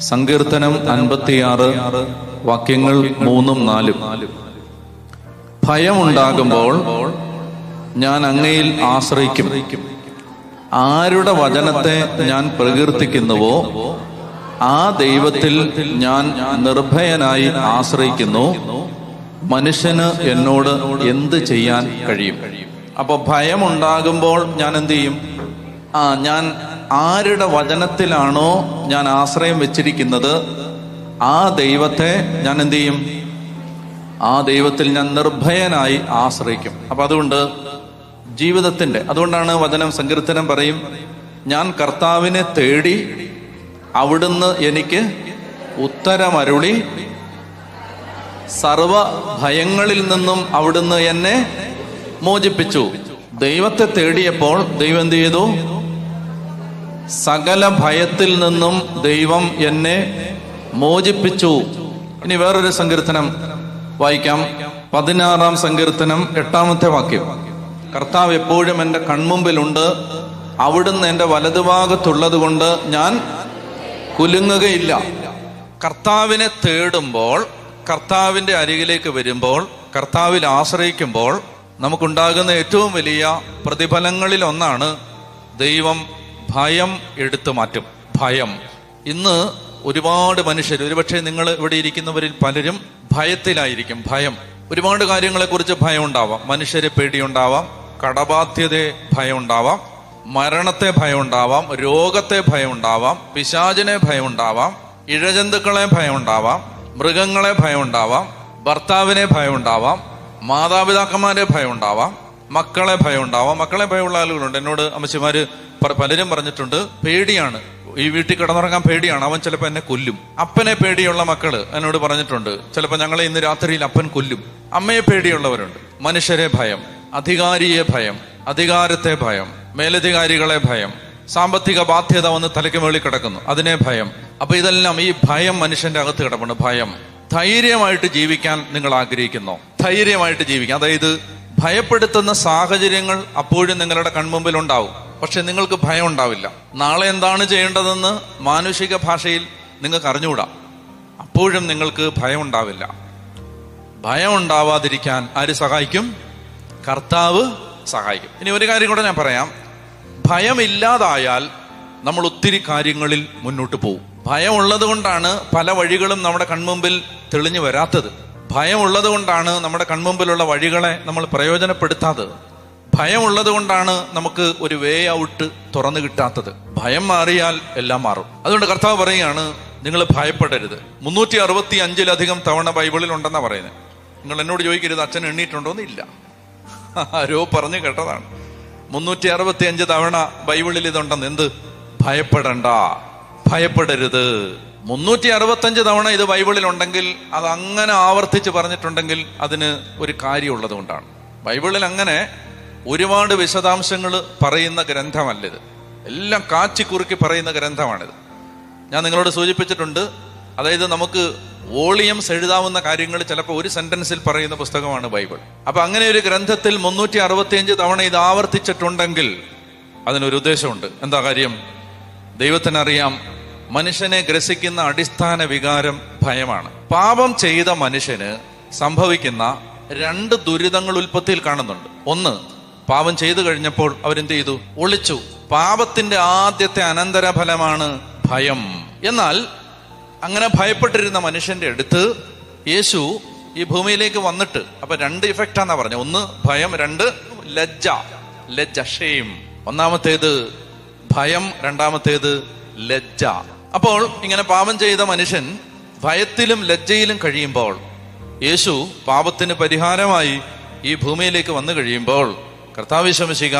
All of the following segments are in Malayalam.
സങ്കീർത്തനം അൻപത്തിയാറ് വാക്യങ്ങൾ മൂന്നും നാലും. ഭയമുണ്ടാകുമ്പോൾ ഞാൻ അങ്ങയിൽ ആശ്രയിക്കും. ആരുടെ വചനത്തെ ഞാൻ പ്രകീർത്തിക്കുന്നുവോ ആ ദൈവത്തിൽ ഞാൻ നിർഭയനായി ആശ്രയിക്കുന്നു. മനുഷ്യന് എന്നോട് എന്ത് ചെയ്യാൻ കഴിയും? അപ്പൊ ഭയമുണ്ടാകുമ്പോൾ ഞാൻ എന്ത് ചെയ്യും? ആ ഞാൻ ആരുടെ വചനത്തിലാണോ ഞാൻ ആശ്രയം വെച്ചിരിക്കുന്നത് ആ ദൈവത്തെ ഞാൻ എന്തു ചെയ്യും? ആ ദൈവത്തിൽ ഞാൻ നിർഭയനായി ആശ്രയിക്കും. അപ്പൊ അതുകൊണ്ട് ജീവിതത്തിന്റെ അതുകൊണ്ടാണ് വചനം സങ്കീർത്തനം പറയും ഞാൻ കർത്താവിനെ തേടി അവിടുന്ന് എനിക്ക് ഉത്തരമരുളി സർവ ഭയങ്ങളിൽ നിന്നും അവിടുന്ന് എന്നെ മോചിപ്പിച്ചു. ദൈവത്തെ തേടിയപ്പോൾ ദൈവം എന്ത് ചെയ്തു? സകല ഭയത്തിൽ നിന്നും ദൈവം എന്നെ മോചിപ്പിച്ചു. ഇനി വേറൊരു സങ്കീർത്തനം വായിക്കാം. പതിനാറാം സങ്കീർത്തനം എട്ടാമത്തെ വാക്യം. കർത്താവ് എപ്പോഴും എന്റെ കൺമുമ്പിലുണ്ട്. അവിടുന്ന് എന്റെ വലതുഭാഗത്തുള്ളത് കൊണ്ട് ഞാൻ കുലുങ്ങുകയില്ല. കർത്താവിനെ തേടുമ്പോൾ കർത്താവിന്റെ അരികിലേക്ക് വരുമ്പോൾ കർത്താവിൽ ആശ്രയിക്കുമ്പോൾ നമുക്കുണ്ടാകുന്ന ഏറ്റവും വലിയ പ്രതിഫലങ്ങളിൽ ഒന്നാണ് ദൈവം ഭയം എടുത്തു മാറ്റും. ഭയം. ഇന്ന് ഒരുപാട് മനുഷ്യർ ഒരുപക്ഷെ നിങ്ങൾ ഇവിടെ ഇരിക്കുന്നവരിൽ പലരും ഭയത്തിലായിരിക്കും. ഭയം. ഒരുപാട് കാര്യങ്ങളെക്കുറിച്ച് ഭയം ഉണ്ടാവാം മനുഷ്യരെ പേടിയുണ്ടാവാം. കടബാധ്യതയെ ഭയം ഉണ്ടാവാം മരണത്തെ ഭയം ഉണ്ടാവാം രോഗത്തെ ഭയം ഉണ്ടാവാം പിശാചിനെ ഭയം ഉണ്ടാവാം ഇഴജന്തുക്കളെ ഭയം ഉണ്ടാവാം മൃഗങ്ങളെ ഭയം ഉണ്ടാവാം ഭർത്താവിനെ ഭയം ഉണ്ടാവാം മാതാപിതാക്കന്മാരെ ഭയം ഉണ്ടാവാം മക്കളെ ഭയം ഉണ്ടാവാം മക്കളെ ഭയമുള്ള ആളുകളുണ്ട്. എന്നോട് അമ്മച്ചിമാര് പലരും പറഞ്ഞിട്ടുണ്ട് പേടിയാണ്. ഈ വീട്ടിൽ കിടന്നുറങ്ങാൻ പേടിയാണ്. അവൻ ചിലപ്പോൾ എന്നെ കൊല്ലും. അപ്പനെ പേടിയുള്ള മക്കൾ എന്നോട് പറഞ്ഞിട്ടുണ്ട്. ചിലപ്പോൾ ഞങ്ങളെ ഇന്ന് രാത്രിയിൽ അപ്പൻ കൊല്ലും. അമ്മയെ പേടിയുള്ളവരുണ്ട്. മനുഷ്യരെ ഭയം അധികാരിയെ ഭയം അധികാരത്തെ ഭയം മേലധികാരികളെ ഭയം സാമ്പത്തിക ബാധ്യത വന്ന് തലയ്ക്ക് മേളിൽ കിടക്കുന്നു. അതിനെ ഭയം. അപ്പൊ ഇതെല്ലാം ഈ ഭയം മനുഷ്യന്റെ അകത്ത് കിടപ്പുണ്ട്. ഭയം. ധൈര്യമായിട്ട് ജീവിക്കാൻ നിങ്ങൾ ആഗ്രഹിക്കുന്നു? ധൈര്യമായിട്ട് ജീവിക്കാം അതായത് ഭയപ്പെടുത്തുന്ന സാഹചര്യങ്ങൾ അപ്പോഴും നിങ്ങളുടെ കൺമുമ്പിൽ ഉണ്ടാവും. പക്ഷെ നിങ്ങൾക്ക് ഭയം ഉണ്ടാവില്ല. നാളെ എന്താണ് ചെയ്യേണ്ടതെന്ന് മാനുഷിക ഭാഷയിൽ നിങ്ങൾക്ക് അറിഞ്ഞുകൂടാ. അപ്പോഴും നിങ്ങൾക്ക് ഭയം ഉണ്ടാവില്ല. ഭയം ഉണ്ടാവാതിരിക്കാൻ ആര് സഹായിക്കും? കർത്താവ് സഹായിക്കും. ഇനി ഒരു കാര്യം കൂടെ ഞാൻ പറയാം. ഭയമില്ലാതായാൽ നമ്മൾ ഒത്തിരി കാര്യങ്ങളിൽ മുന്നോട്ട് പോകും ഭയമുള്ളത് കൊണ്ടാണ് പല വഴികളും നമ്മുടെ കൺമുമ്പിൽ തെളിഞ്ഞു വരാത്തത്. ഭയമുള്ളത് കൊണ്ടാണ് നമ്മുടെ കൺമുമ്പിലുള്ള വഴികളെ നമ്മൾ പ്രയോജനപ്പെടുത്താത്തത്. ഭയമുള്ളത് കൊണ്ടാണ് നമുക്ക് ഒരു വേ ഔട്ട് തുറന്നു കിട്ടാത്തത്. ഭയം മാറിയാൽ എല്ലാം മാറും. അതുകൊണ്ട് കർത്താവ് പറയുകയാണ് നിങ്ങൾ ഭയപ്പെടരുത്. മുന്നൂറ്റി അറുപത്തി അഞ്ചിലധികം തവണ ബൈബിളിൽ ഉണ്ടെന്നാ പറയുന്നത്. നിങ്ങൾ എന്നോട് ചോദിക്കരുത് അച്ഛൻ എണ്ണീട്ടുണ്ടോ? ഇല്ല ആരോ പറഞ്ഞു കേട്ടതാണ്. മുന്നൂറ്റി അറുപത്തി അഞ്ച് തവണ ബൈബിളിൽ ഇതുണ്ടെന്ന് എന്ത്? ഭയപ്പെടണ്ട. ഭയപ്പെടരുത്. മുന്നൂറ്റി അറുപത്തഞ്ച് തവണ ഇത് ബൈബിളിൽ ഉണ്ടെങ്കിൽ അത് അങ്ങനെ ആവർത്തിച്ച് പറഞ്ഞിട്ടുണ്ടെങ്കിൽ അതിന് ഒരു കാര്യമുള്ളത് കൊണ്ടാണ്. ബൈബിളിൽ അങ്ങനെ ഒരുപാട് വിശദാംശങ്ങൾ പറയുന്ന ഗ്രന്ഥമല്ലിത്. എല്ലാം കാച്ചി കാച്ചിക്കുറുക്കി പറയുന്ന ഗ്രന്ഥമാണിത്. ഞാൻ നിങ്ങളോട് സൂചിപ്പിച്ചിട്ടുണ്ട് അതായത് നമുക്ക് വോളിയംസ് എഴുതാവുന്ന കാര്യങ്ങൾ ചിലപ്പോൾ ഒരു സെന്റൻസിൽ പറയുന്ന പുസ്തകമാണ് ബൈബിൾ. അപ്പൊ അങ്ങനെ ഒരു ഗ്രന്ഥത്തിൽ മുന്നൂറ്റി അറുപത്തിയഞ്ച് തവണ ഇത് ആവർത്തിച്ചിട്ടുണ്ടെങ്കിൽ അതിനൊരു ഉദ്ദേശമുണ്ട്. എന്താ കാര്യം? ദൈവത്തിനറിയാം മനുഷ്യനെ ഗ്രസിക്കുന്ന അടിസ്ഥാന വികാരം ഭയമാണ്. പാപം ചെയ്ത മനുഷ്യന് സംഭവിക്കുന്ന രണ്ട് ദുരിതങ്ങൾ ഉൽപ്പത്തിയിൽ കാണുന്നുണ്ട്. ഒന്ന് പാപം ചെയ്തു കഴിഞ്ഞപ്പോൾ അവരെന്ത് ചെയ്തു ഒളിച്ചു. പാപത്തിന്റെ ആദ്യത്തെ അനന്തരഫലമാണ് ഭയം. എന്നാൽ അങ്ങനെ ഭയപ്പെട്ടിരുന്ന മനുഷ്യന്റെ അടുത്ത് യേശു ഈ ഭൂമിയിലേക്ക് വന്നിട്ട് അപ്പൊ രണ്ട് ഇഫക്റ്റാന്നാ പറഞ്ഞു. ഒന്ന് ഭയം. രണ്ട് ലജ്ജ. ലജ്ജ ഷെയിം. ഒന്നാമത്തേത് ഭയം. രണ്ടാമത്തേത് ലജ്ജ. അപ്പോൾ ഇങ്ങനെ പാപം ചെയ്ത മനുഷ്യൻ ഭയത്തിലും ലജ്ജയിലും കഴിയുമ്പോൾ യേശു പാപത്തിന് പരിഹാരമായി ഈ ഭൂമിയിലേക്ക് വന്നു കഴിയുമ്പോൾ കർത്താവിശമശിക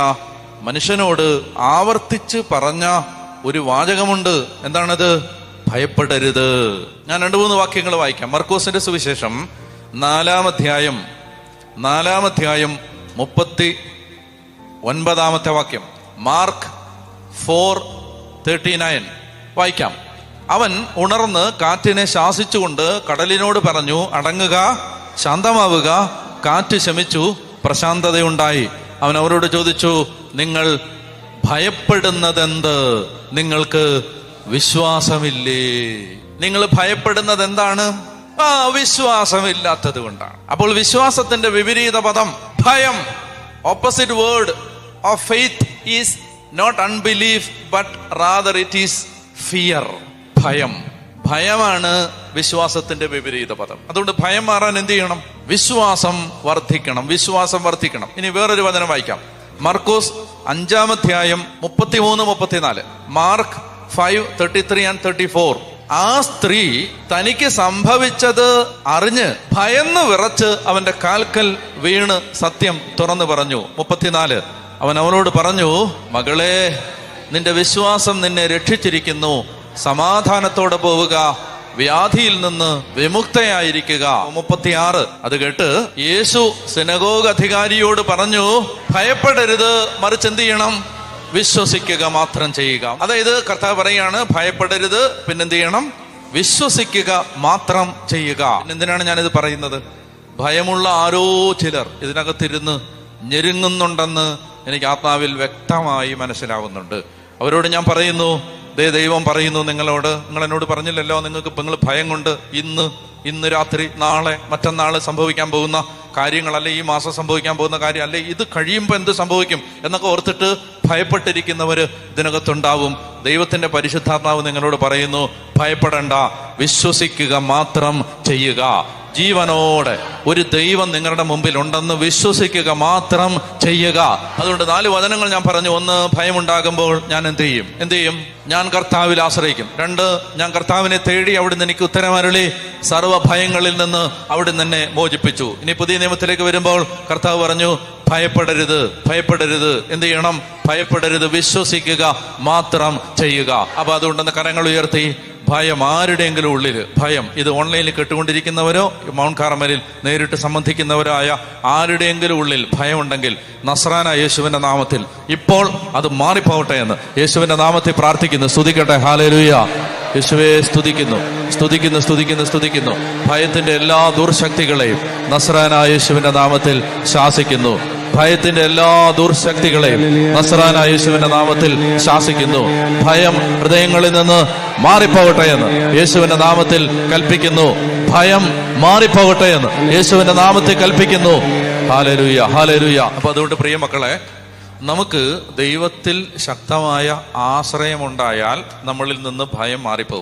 മനുഷ്യനോട് ആവർത്തിച്ച് പറഞ്ഞ ഒരു വാചകമുണ്ട്. എന്താണത്? ഭയപ്പെടരുത്. ഞാൻ രണ്ടു മൂന്ന് വാക്യങ്ങൾ വായിക്കാം. മർക്കോസിന്റെ സുവിശേഷം നാലാമധ്യായം നാലാമധ്യായം മുപ്പത്തി ഒൻപതാമത്തെ വാക്യം. Mark four thirty nine. വായിക്കാം. അവൻ ഉണർന്ന് കാറ്റിനെ ശാസിച്ചുകൊണ്ട് കടലിനോട് പറഞ്ഞു അടങ്ങുക ശാന്തമാവുക. കാറ്റ് ശമിച്ചു പ്രശാന്തതയുണ്ടായി. അവൻ അവരോട് ചോദിച്ചു നിങ്ങൾ ഭയപ്പെടുന്നതെന്ത്? നിങ്ങൾക്ക് വിശ്വാസമില്ലേ? നിങ്ങൾ ഭയപ്പെടുന്നത് എന്താണ് ആ വിശ്വാസമില്ലാത്തത് കൊണ്ടാണ്. അപ്പോൾ വിശ്വാസത്തിന്റെ വിപരീത പദം ഭയം. Opposite word of faith is not unbelief but rather it is fear ഭയം. ഭയമാണ് വിശ്വാസത്തിന്റെ വിപരീത പദം. അതുകൊണ്ട് ഭയം മാറാൻ എന്ത് ചെയ്യണം? വിശ്വാസം വർദ്ധിക്കണം. വിശ്വാസം വർദ്ധിക്കണം. ഇനി വേറൊരു വചനം വായിക്കാം. മർക്കോസ് അഞ്ചാമധ്യായം മുപ്പത്തിമൂന്ന് മുപ്പത്തിനാല്. Mark five thirty three and thirty four. ആ സ്ത്രീ തനിക്ക് സംഭവിച്ചത് അറിഞ്ഞ് ഭയന്ന് വിറച്ച് അവന്റെ കാൽക്കൽ വീണ് സത്യം തുറന്നു പറഞ്ഞു. മുപ്പത്തിനാല്. അവൻ അവനോട് പറഞ്ഞു മകളെ നിന്റെ വിശ്വാസം നിന്നെ രക്ഷിച്ചിരിക്കുന്നു. സമാധാനത്തോടെ പോവുക വ്യാധിയിൽ നിന്ന് വിമുക്തയായിരിക്കുക. മുപ്പത്തിയാറ്. അത് കേട്ട് യേശു സിനഗോഗ് അധികാരിയോട് പറഞ്ഞു ഭയപ്പെടരുത് മറിച്ച് എന്ത് ചെയ്യണം? വിശ്വസിക്കുക മാത്രം ചെയ്യുക. അതായത് കർത്താവ് പറയാണ് ഭയപ്പെടരുത് പിന്നെന്ത് ചെയ്യണം? വിശ്വസിക്കുക മാത്രം ചെയ്യുക. എന്തിനാണ് ഞാനിത് പറയുന്നത്? ഭയമുള്ള ആരോ ചിലർ ഇതിനകത്തിരുന്ന് ഞെരുങ്ങുന്നുണ്ടെന്ന് എനിക്ക് ആത്മാവിൽ വ്യക്തമായി മനസ്സിലാവുന്നുണ്ട്. അവരോട് ഞാൻ പറയുന്നു ദേ ദൈവം പറയുന്നു നിങ്ങളോട് നിങ്ങൾ എന്നോട് പറഞ്ഞില്ലല്ലോ നിങ്ങൾക്ക് നിങ്ങൾ ഭയം കൊണ്ട് ഇന്ന് ഇന്ന് രാത്രി നാളെ മറ്റന്നാൾ സംഭവിക്കാൻ പോകുന്ന കാര്യങ്ങളല്ല ഈ മാസം സംഭവിക്കാൻ പോകുന്ന കാര്യം അല്ലെ ഇത് കഴിയുമ്പോൾ എന്ത് സംഭവിക്കും എന്നൊക്കെ ഓർത്തിട്ട് ഭയപ്പെട്ടിരിക്കുന്നവർ ഇതിനകത്തുണ്ടാവും. ദൈവത്തിന്റെ പരിശുദ്ധാത്മാവ് നിങ്ങളോട് പറയുന്നു ഭയപ്പെടണ്ട വിശ്വസിക്കുക മാത്രം ചെയ്യുക. ജീവനോടെ ഒരു ദൈവം നിങ്ങളുടെ മുമ്പിൽ ഉണ്ടെന്ന് വിശ്വസിക്കുക മാത്രം ചെയ്യുക. അതുകൊണ്ട് നാല് വചനങ്ങൾ ഞാൻ പറഞ്ഞു. ഒന്ന് ഭയമുണ്ടാകുമ്പോൾ ഞാൻ എന്ത് ചെയ്യും? എന്ത് ചെയ്യും? ഞാൻ കർത്താവിൽ ആശ്രയിക്കും. രണ്ട് ഞാൻ കർത്താവിനെ തേടി അവിടുന്ന് എനിക്ക് ഉത്തരമരളി. സർവ ഭയങ്ങളിൽ നിന്ന് അവിടുന്ന് എന്നെ മോചിപ്പിച്ചു. ഇനി പുതിയ നിയമത്തിലേക്ക് വരുമ്പോൾ കർത്താവ് പറഞ്ഞു ഭയപ്പെടരുത് ഭയപ്പെടരുത്. എന്ത് ചെയ്യണം? ഭയപ്പെടരുത്. വിശ്വസിക്കുക മാത്രം ചെയ്യുക. അപ്പൊ അതുകൊണ്ടെന്ന് കരങ്ങൾ ഉയർത്തി. ഭയം ആരുടെയെങ്കിലും ഉള്ളിൽ ഭയം. ഇത് ഓൺലൈനിൽ കേട്ടുകൊണ്ടിരിക്കുന്നവരോ മൗണ്ട് കാർമലിൽ നേരിട്ട് സംബന്ധിക്കുന്നവരോ ആയ ആരുടെയെങ്കിലും ഉള്ളിൽ ഭയമുണ്ടെങ്കിൽ നസ്രാന യേശുവിന്റെ നാമത്തിൽ ഇപ്പോൾ അത് മാറിപ്പോകട്ടെ എന്ന് യേശുവിന്റെ നാമത്തിൽ പ്രാർത്ഥിക്കുന്നു. സ്തുതിക്കട്ടെ. ഹാലലുയ യേശുവെ സ്തുതിക്കുന്നു. സ്തുതിക്കുന്നു സ്തുതിക്കുന്നു സ്തുതിക്കുന്നു. ഭയത്തിന്റെ എല്ലാ ദുർശക്തികളെയും നസ്രാന യേശുവിന്റെ നാമത്തിൽ ശാസിക്കുന്നു. ഭയത്തിന്റെ എല്ലാ ദുർശക്തികളെയും നസറാന യേശുവിന്റെ നാമത്തിൽ ശാസിക്കുന്നു. ഭയം ഹൃദയങ്ങളിൽ നിന്ന് മാറിപ്പോകട്ടെ എന്ന് യേശുവിന്റെ നാമത്തിൽ കൽപ്പിക്കുന്നു. ഭയം മാറിപ്പോകട്ടെ എന്ന് യേശുവിന്റെ നാമത്തിൽ കൽപ്പിക്കുന്നു. ഹാലരുയ ഹാലരുയ അപ്പൊ അതുകൊണ്ട് പ്രിയ മക്കളെ നമുക്ക് ദൈവത്തിൽ ശക്തമായ ആശ്രയമുണ്ടായാൽ നമ്മളിൽ നിന്ന് ഭയം മാറിപ്പോകും.